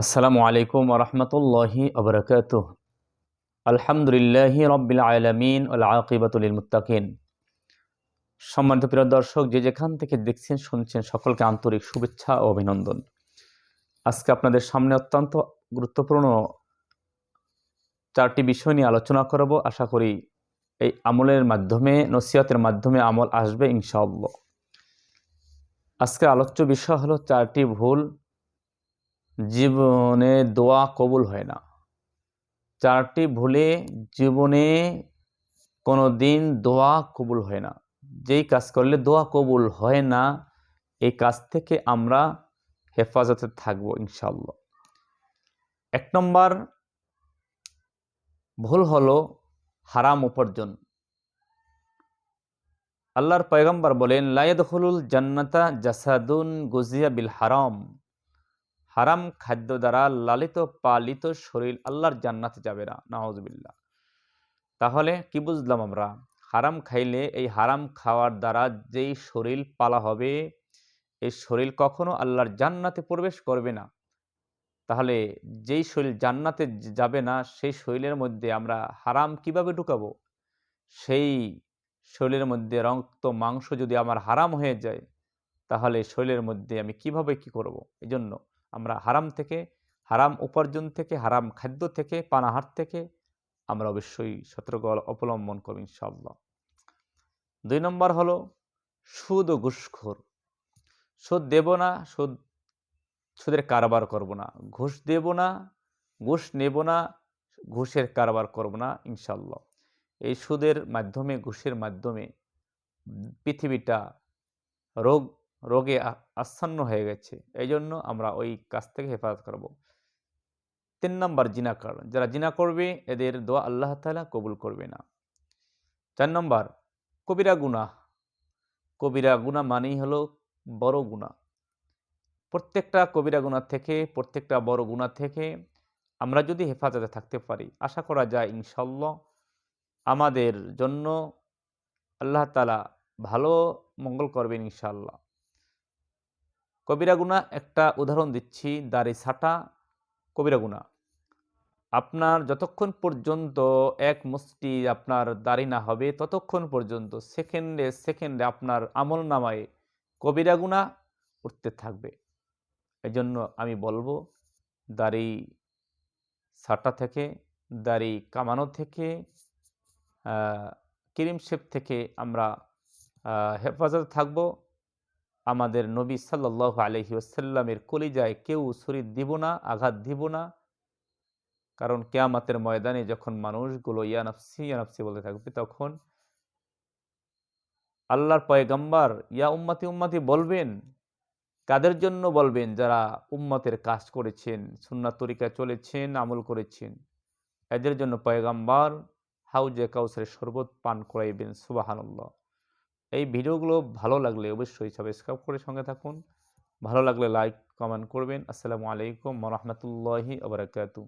আসসালামু আলাইকুম রহমতুল্লাহি আবরকাত আলহামদুলিল্লাহি রব্বিল আলমিন আকিবাতুল মুত্তাকিন। সম্মানিত প্রিয় দর্শক, যে যেখান থেকে দেখছেন, শুনছেন, সকলকে আন্তরিক শুভেচ্ছা ও অভিনন্দন। আজকে আপনাদের সামনে অত্যন্ত গুরুত্বপূর্ণ চারটি বিষয় নিয়ে আলোচনা করব। আশা করি এই আমলের মাধ্যমে, নসিহতের মাধ্যমে আমল আসবে ইনশাআল্লাহ। আজকে আলোচ্য বিষয় হলো চারটি ভুল জীবনে দোয়া কবুল হয় না। চারটি ভুলে জীবনে কোনো দিন দোয়া কবুল হয় না। যেই কাজ করলে দোয়া কবুল হয় না, এই কাজ থেকে আমরা হেফাজতে থাকব ইনশাল্লাহ এক নম্বর ভুল হলো হারাম উপার্জন। আল্লাহর পয়গম্বর বলেন লায়দ হলুল জান্নাতা জাসাদুন গুজিয়া বিল হারাম। হারাম খাদ্য দ্বারা লালিত, পালিত শরীর আল্লাহর জান্নাতে যাবে না। নওয়াজবিল্লা তাহলে কি বুঝলাম আমরা? হারাম খাইলে এই হারাম খাওয়ার দ্বারা যেই শরীর পালা হবে, এই শরীর কখনো আল্লাহর জান্নাতে প্রবেশ করবে না। তাহলে যেই শরীর জান্নাতে যাবে না, সেই শরীরের মধ্যে আমরা হারাম কীভাবে ঢুকাবো? সেই শরীরের মধ্যে রক্ত, মাংস যদি আমার হারাম হয়ে যায়, তাহলে শরীরের মধ্যে আমি কীভাবে কি করব? এই জন্য আমরা হারাম থেকে, হারাম উপার্জন থেকে, হারাম খাদ্য থেকে, পানাহার থেকে আমরা অবশ্যই সতর্ক অবলম্বন করব ইনশাল্লাহ দুই নম্বর হলো সুদ ও ঘুষখোর। সুদ দেব না, সুদ, সুদের কারবার করব না। ঘুষ দেব না, ঘুষ নেব না, ঘুষের কারবার করব না ইনশাল্লাহ এই সুদের মাধ্যমে, ঘুষের মাধ্যমে পৃথিবীটা রোগ রোগে আচ্ছন্ন হয়ে গেছে। এই জন্য আমরা ওই কাজ থেকে হেফাজত করব। তিন নম্বর, জিনাকার। যারা জিনা করবে, এদের দোয়া আল্লাহ তালা কবুল করবে না। চার নম্বর, কবিরা গুণা কবিরা গুণা মানেই হলো বড় গুণা প্রত্যেকটা কবিরা গুণা থেকে, প্রত্যেকটা বড় গুণা থেকে আমরা যদি হেফাজতে থাকতে পারি, আশা করা যায় ইনশাল্লাহ আমাদের জন্য আল্লাহ তালা ভালো মঙ্গল করবেন ইনশাল্লাহ কবিরা গুণা একটা উদাহরণ দিচ্ছি, দাড়ি ছাটা কবিরা গুণা আপনার যতক্ষণ পর্যন্ত এক মুষ্টি আপনার দাড়ি না হবে, ততক্ষণ পর্যন্ত সেকেন্ডে সেকেন্ডে আপনার আমল নামায় কবিরা গুণা উঠতে থাকবে। এজন্য আমি বলব, দাড়ি ছাটা থেকে, দাড়ি কামানো থেকে ক্রিম শেপ থেকে আমরা হেফাজত থাকব। আমাদের নবী সাল্লাহ আলহি আসাল্লামের কলিজায় কেউ ছুরি দিব না, আঘাত দিব না। কারণ কেয়ামাতের ময়দানে যখন মানুষগুলো ইয়ানফসি ইয়ানফসি বলতে থাকবে, তখন আল্লাহর পয়গাম্বার ইয়া উম্মাতি উম্মাতি বলবেন। কাদের জন্য বলবেন? যারা উম্মতের কাজ করেছেন সুন্না তরিকা চলেছেন, আমল করেছেন। এদের জন্য পয়গাম্বার হাউজে কাউসের শরবত পান করাইবেন সুবাহান্লাহ এই ভিডিওগুলো ভালো লাগলে অবশ্যই সাবস্ক্রাইব করে সঙ্গে থাকুন। ভালো লাগলে লাইক কমেন্ট করবেন। আসসালামু আলাইকুম রহমতুল্লাহি আবরাকাতু